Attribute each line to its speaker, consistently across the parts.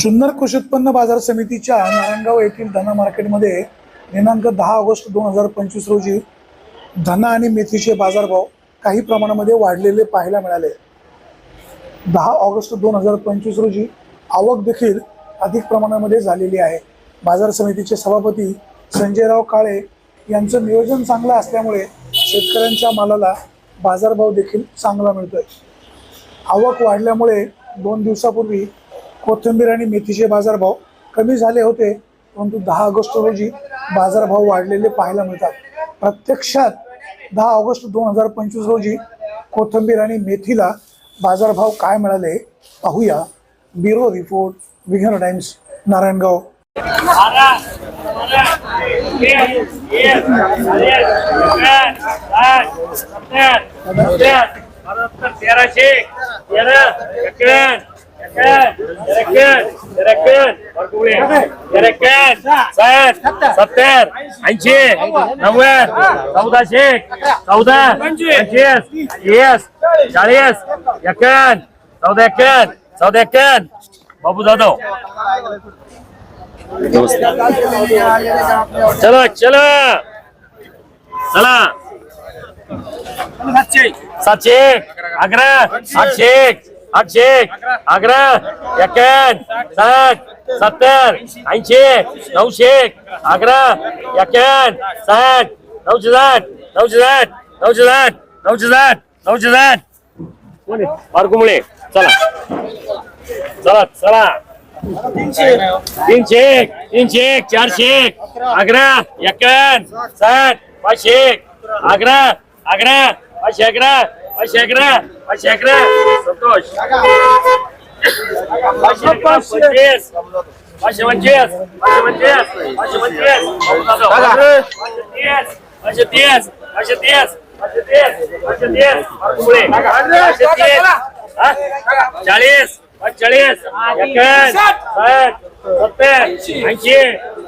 Speaker 1: जुन्नर कृषी उत्पन्न बाजार समितीच्या नारायणगाव येथील धना मार्केटमध्ये दिनांक दहा ऑगस्ट दोन हजार पंचवीस रोजी धना आणि मेथीचे बाजारभाव काही प्रमाणामध्ये वाढलेले पाहायला मिळाले. दहा ऑगस्ट दोन हजार पंचवीस रोजी आवक देखील अधिक प्रमाणामध्ये झालेली आहे. बाजार समितीचे सभापती संजयराव काळे यांचं नियोजन चांगलं असल्यामुळे शेतकऱ्यांच्या मालाला बाजारभाव देखील चांगला मिळतोय. आवक वाढल्यामुळे दोन दिवसापूर्वी कोथिंबीर आणि मेथीचे बाजारभाव कमी झाले होते परंतु दहा ऑगस्ट रोजी बाजारभाव वाढलेले पाहायला मिळतात. प्रत्यक्षात दहा ऑगस्ट दोन हजार पंचवीस रोजी कोथिंबीर आणि मेथीला बाजारभाव काय मिळाले पाहूया. Bureau report Vighna Times Narayangaon.
Speaker 2: तेराशे तेरा सत्तर ऐंशी नव्वद चौदाशे चौदा पंचवीस वीस चाळीस एकावन्न चौदा एकावन्न चौदा एकावन्न बाबू जाधव चलो चलो. चला. सातशे अकरा. आठशे आठशे अकरा एकावन्न साठ सत्तर ऐंशी नऊशे अकरा एकावन्न साठ नऊशे साठ नऊशे साठ नऊशे साठ नऊशे साठ नऊशे साठ. बारकुमुळे चला. चला चला. तीनशे एक तीनशे एक चारशे एक अकरा एकावन्न साठ पाचशे एक अकरा अकरा पाचशे अकरा. संतोष. पंचवीस. पाचशे पंचवीस. पाचशे पंचवीस. पाचशे तीस. पाचशे तीस. पाचशे तीस. पाचशे तीस. पाचशे तीस? चाळीस. चाळीस. एकावन्न साठ. सत्तर. ऐंशी.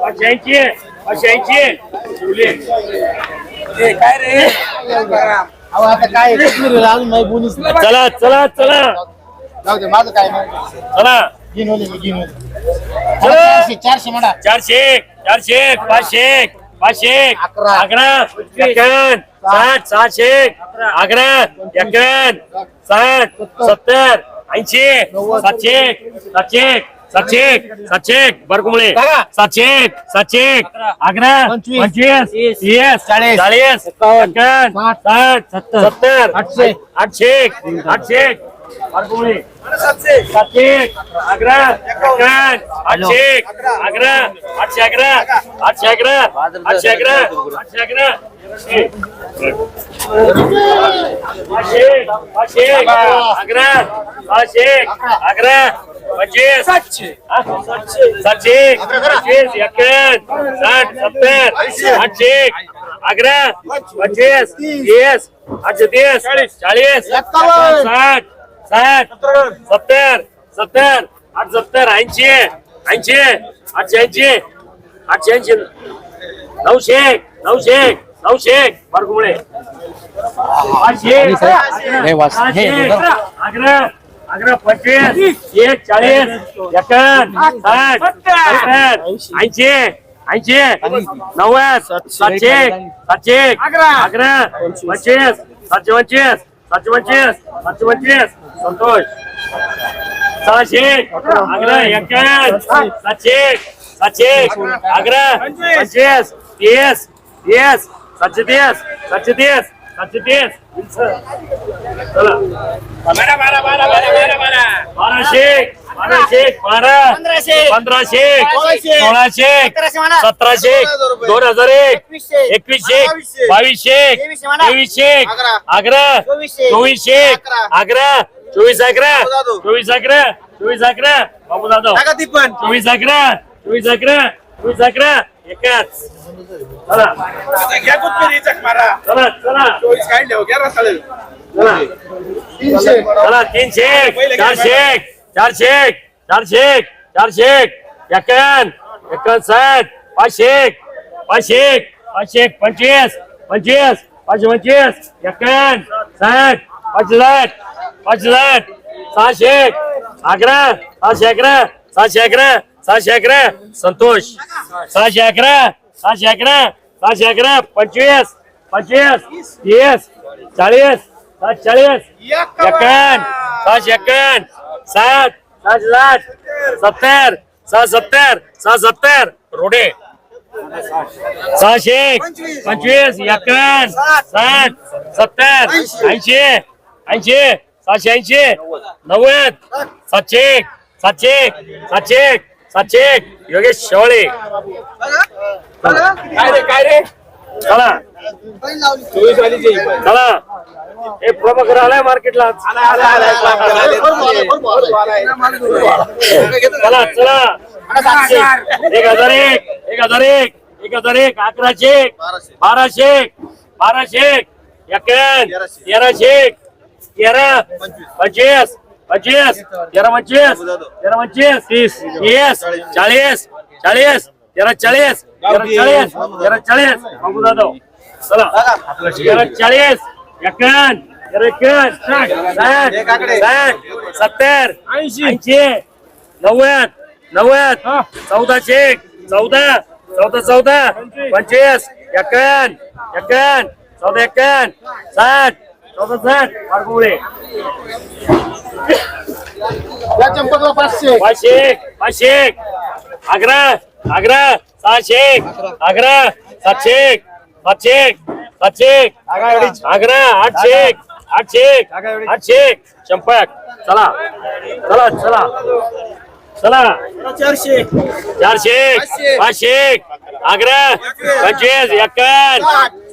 Speaker 2: पाचशे ऐंशी. पाचशे ऐंशी.
Speaker 3: काय रे? अहो आता काय अजून नाही बोनीच नाही.
Speaker 2: चला चला चला.
Speaker 3: जाऊ दे माझं काय नाही.
Speaker 2: चला.
Speaker 3: घेऊन होते मी घेऊन होते
Speaker 2: चला.
Speaker 3: चारशे चारशे म्हणा.
Speaker 2: चारशे एक, चारशे एक, पाचशे एक, पाचशे
Speaker 3: अकरा.
Speaker 2: अकरा. एकावन्न साठ सहाशे एक, अकरा. एकावन्न साठ सत्तर ऐंशी सातशे एक, सातशे एक, सातशे सातशे एक, बरकुमुळे सातशे एक, अकरा
Speaker 3: पंचवीस, तीस, चाळीस,
Speaker 2: चाळीस
Speaker 3: साठ, सत्तर,
Speaker 2: सत्तर
Speaker 3: आठशे.
Speaker 2: आठशे आठशे. बरकुमुळे सातशे. अकरा. आठशे अकरा. आठशे अकरा. आठशे अकरा. आठशे अकरा. आठशे अकरा पाचशे पाचशे अकरा. सहाशे अकरा. पंचवीस सातशे. सातशे. पंचवीस एकावन्न साठ सत्तर आठशे अकरा पंचवीस तीस. आठशे तीस चाळीस. साठ साठ सत्तर. सत्तर आठ सत्तर ऐंशी ऐंशी आठशे ऐंशी आठशे ऐंशी. नऊशे नऊशे नऊशे. बारकुमुळे. अकरा अकरा पंचवीस एक चाळीस एकावन्न साठ सत्तर ऐंशी. ऐंशी नव्वद सातशे सातशे अकरा पंचवीस सातशे पंचवीस. सातशे पंचवीस सातशे पंचवीस संतोष सहाशे अकरा एकावन्न सातशे सातशे अकरा पंचवीस तीस तीस सातशे तीस सातशे तीस सातशे तीस चला बाराशे बाराशे बारा
Speaker 3: पंधराशे सोळाशे,
Speaker 2: सोळाशे
Speaker 3: सतराशे
Speaker 2: दोन हजार एक.
Speaker 3: एकवीसशे, बावीसशे,
Speaker 2: बावीसशे
Speaker 3: तेवीसशे अकरा, चोवीसशे, अकरा,
Speaker 2: चोवीस अकरा. चोवीस अकरा. चोवीस अकरा. बाबू जाधव. चोवीस अकरा. चोवीस अकरा. चोवीस अकरा. एकाच. चला.
Speaker 4: घ्या कुठे मारा.
Speaker 2: चला चला.
Speaker 4: चोवीस काय ठेव घ्या चालेल
Speaker 2: चला.
Speaker 3: तीनशे.
Speaker 2: चला तीनशे एक, चारशे एक, चारशे एक, चारशे एक, चारशे एक, एकावन्न एकावन्न साठ पाचशे एक, पाचशे एक, पाचशे एक, पंचवीस पंचवीस पाचशे पंचवीस. एकावन्न साठ पाचशे साठ पाचशे साठ सहाशे एक, अकरा सहाशे अकरा सहाशे अकरा सहाशे अकरा. संतोष सहाशे अकरा सहाशे अकरा सहाशे अकरा पंचवीस पंचवीस तीस चाळीस सात चाळीस एकावन्न सहाशे एकावन्न सात साठ साठ सत्तर सहा सत्तर सहा सत्तर रोडे. सहाशे पंचवीस एकावन्न साठ सत्तर ऐंशी ऐंशी सहाशे ऐंशी नव्वद सातशे सातशे सातशे एक, सातशे एक. योगेश शेवळे.
Speaker 4: काय रे काय रे?
Speaker 2: चला.
Speaker 4: चोवीस वाली
Speaker 2: चला हे प्रभाकर आलाय. मार्केटला चला चला. एक हजार एक एक हजार एक एक हजार एक अकराशे एक बाराशे. एक बाराशे एक एकावन्न तेराशे एक तेरा पंचवीस पंचवीस तेरा पंचवीस तेरा पंचवीस तीस तीस चाळीस चाळीस तेरा चाळीस चाळीस तेरा चाळीस. बाबू जाधव चला. तेरा चाळीस. साठ. सत्तर ऐंशी. नव्वद नव्वद चौदाशे चौदा चौदा चौदा पंचवीस. एकावन्न एकावन्न चौदा एकावन्न साठ चौदा साठ मार्गोळे
Speaker 3: पाचशे
Speaker 2: पाचशे पाचशे एक अकरा सहाशे एक अकरा सातशे एक सातशे एक सातशे एक अकरा आठशे एक आठशे एक आठशे एक चंपक चला. चला चला. चला.
Speaker 4: चारशे.
Speaker 2: चारशे एक पाचशे. एक अकरा पंचवीस एकावन्न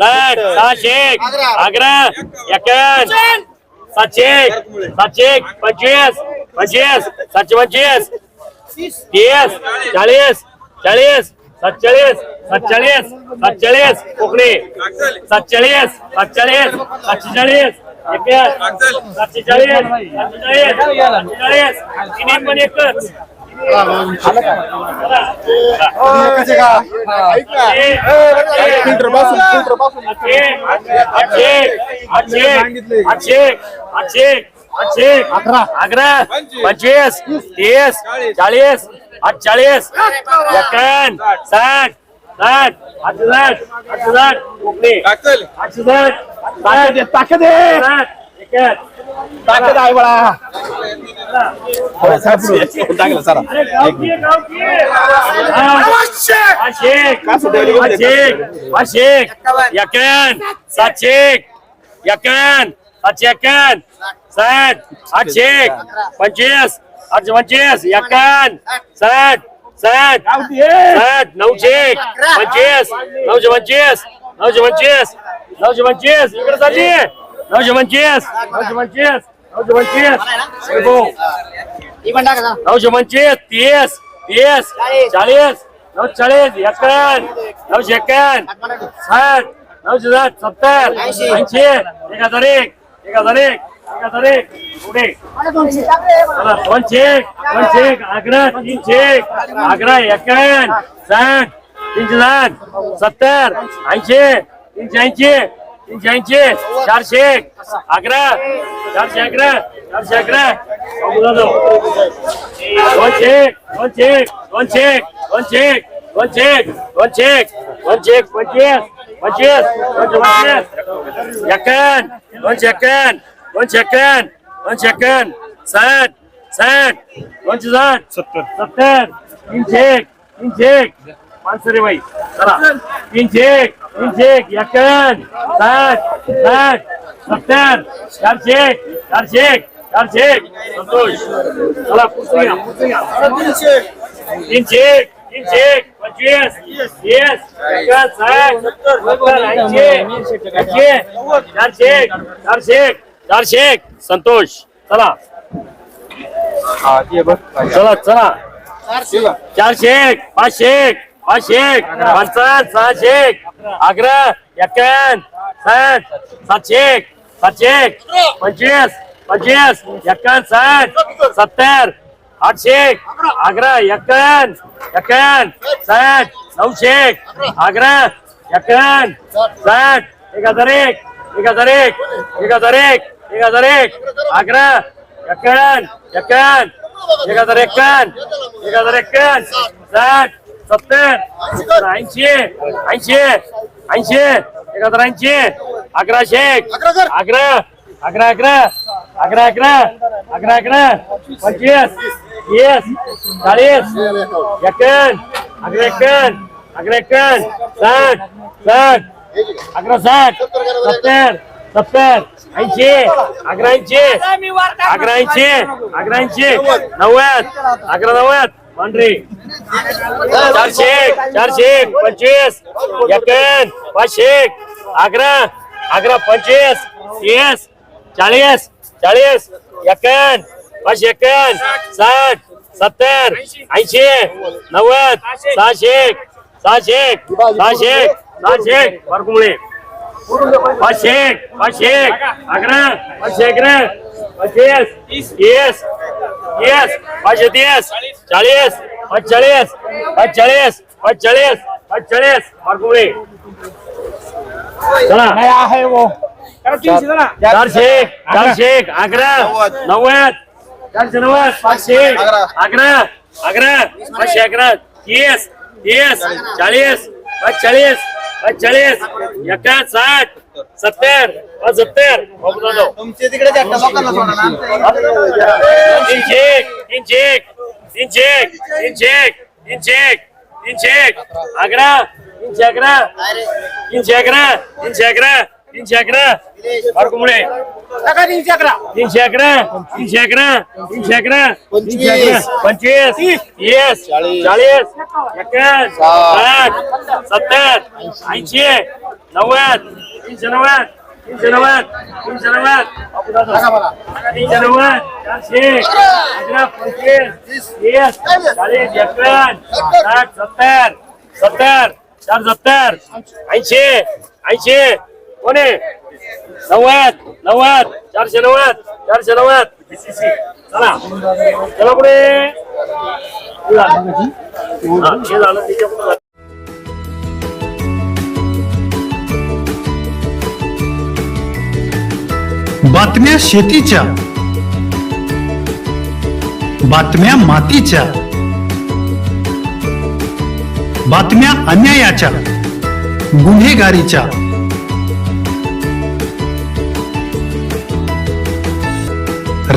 Speaker 2: साठ. सहाशे एक सातशे एक सातशे एक पंचवीस पंचवीस सातशे पंचवीस तीस चाळीस चाळीस सातचाळीस सातचाळीस सातचाळीस कोकणी सातचाळीस सातचाळीस सातशे चाळीस एकच सातशे चाळीस सातशे चाळीस चाळीस तिन्ही पण एकच अकरा पंचवीस तीस चाळीस अठ्ठाळीस एकावन्न साठ साठ आठशे साठ आठशे साठ कोकणी
Speaker 4: काकल
Speaker 2: आठशे साठ. साठ.
Speaker 3: ताकद ताकद आहे बळा
Speaker 4: चांगलं सर
Speaker 2: सातशे साठ. आठशे पंचवीस. पंचवीस एकावन्न साठ साठ साठ नऊशे पंचवीस नऊशे पंचवीस नऊशे पंचवीस नऊशे पंचवीस इकडे चालली. नऊशे पंचवीस नऊशे पंचवीस नऊशे पंचवीस. नऊशे पंचवीस तीस तीस चाळीस. नऊ चाळीस एकावन्न नऊशे एकावन्न साठ नऊशे साठ सत्तर ऐंशी एक हजार एक एक हजार एक. एक हजार एक पुढे चला साठ तीनशे साठ सत्तर ऐंशी तीनशे ऐंशी तीनशे ऐंशी चारशे अकरा चारशे अकरा चारशे अकरा दोनशे दोनशे दोनशे दोनशे दोनशे दोनशे दोनशे पंचवीस पंचवीस दोनशे पंचवीस एकावन्न दोनशे एकावन्न दोनशे एकावन्न दोनशे एकावन्न साठ साठ दोनशे साठ सत्तर सत्तर तीनशे एक तीनशे एक पाचशे बाई चला तीनशे एक तीनशे एक एकावन्न साठ साठ सत्तर चारशे एक चारशे एक चारशे एक संतोष चला पुढचं घ्या पुढचं घ्या तीनशे एक तीनशे एक पंचवीस तीस एकावन्न साठ सत्तर ऐंशी ऐंशी चारशे एक संतोष चला. चला चला. चारशे एक पाचशे एक पाचशे एक पंचावन्न सहाशे एक अकरा. एकावन्न साठ सातशे एक सातशे एक पंचवीस पंचवीस एकावन्न साठ सत्तर. आठशे एक अकरा. एकावन्न एकावन्न साठ नऊशे एक अकरा. एकावन्न साठ एक हजार एक एक हजार एक एक हजार एक. एक हजार एक. अकरा. एकावन्न एकावन्न एक हजार एकावन्न एक हजार एक्क्याण्णव साठ. सत्तर. ऐंशी. ऐंशी. ऐंशी. एक हजार ऐंशी. अकराशे अकरा अकरा. अकरा अकरा. अकरा अकरा. अकरा पंचवीस. तीस. चाळीस. एक्क्याण्णव अकरा एक्क्याण्णव अकरा एक्क्याण्णव साठ. साठ. अकरा साठ. सत्तर. सत्तर ऐंशी अकरा ऐंशी अकरा ऐंशी अकरा ऐंशी नव्वद अकरा नव्वद पांढरी. चारशे चारशे पंचवीस एक्याण्णव पाचशे अकरा अकरा पंचवीस तीस चाळीस चाळीस एक्याण्णव पाचशे एक्याण्णव साठ सत्तर ऐंशी नव्वद सहाशे सहाशे सहाशे सहाशे बरकुंबळे अकरा पाचशे अकरा पंचवीस तीस तीस पाचशे तीस चाळीस पंचेचाळीस पंचेचाळीस पंचेचाळीस पंचेचाळीस बरकुंबळे चला
Speaker 3: आहे वो
Speaker 2: चारशे चारशे अकरा नव्वद चारशे नव्वद पाचशे अकरा अकरा पाचशे अकरा तीस तीस चाळीस पंचेचाळीस पंचेचाळीस एका साठ सत्तर. सत्तर
Speaker 3: तुमच्या तिकडे जास्त लोकांना सोडा ना, आमच्या इकडे
Speaker 2: तीनशे एक, तीनशे एक, तीनशे एक, तीनशे एक, तीनशे एक, तीनशे एक, अकरा तीनशे अकरा तीनशे अकरा तीनशे अकरा. तीनशे अकरा. बारकुंबळे
Speaker 3: टाका तीनशे अकरा.
Speaker 2: तीनशे अकरा तीनशे अकरा तीनशे अकरा तीनशे अकरा पंचवीस. तीस चाळीस. एक्याण्णव साठ. सत्तर. ऐंशी. नव्वद. तीनशे नव्वद. तीनशे नव्वद. तीनशे नव्वद. तीनशे नव्वद. चारशे. अकरा पंचवीस. तीस. चाळीस. एक्याण्णव साठ सत्तर. सत्तर. चार सत्तर. ऐंशी. ऐंशी. कोणी? नव्वद नव्वद चारशे नव्वद चारशे नव्वद. चला. चला पुढे. झालं.
Speaker 5: बातम्या शेतीच्या. बातम्या मातीच्या. बातम्या अन्यायाच्या. गुन्हेगारीच्या.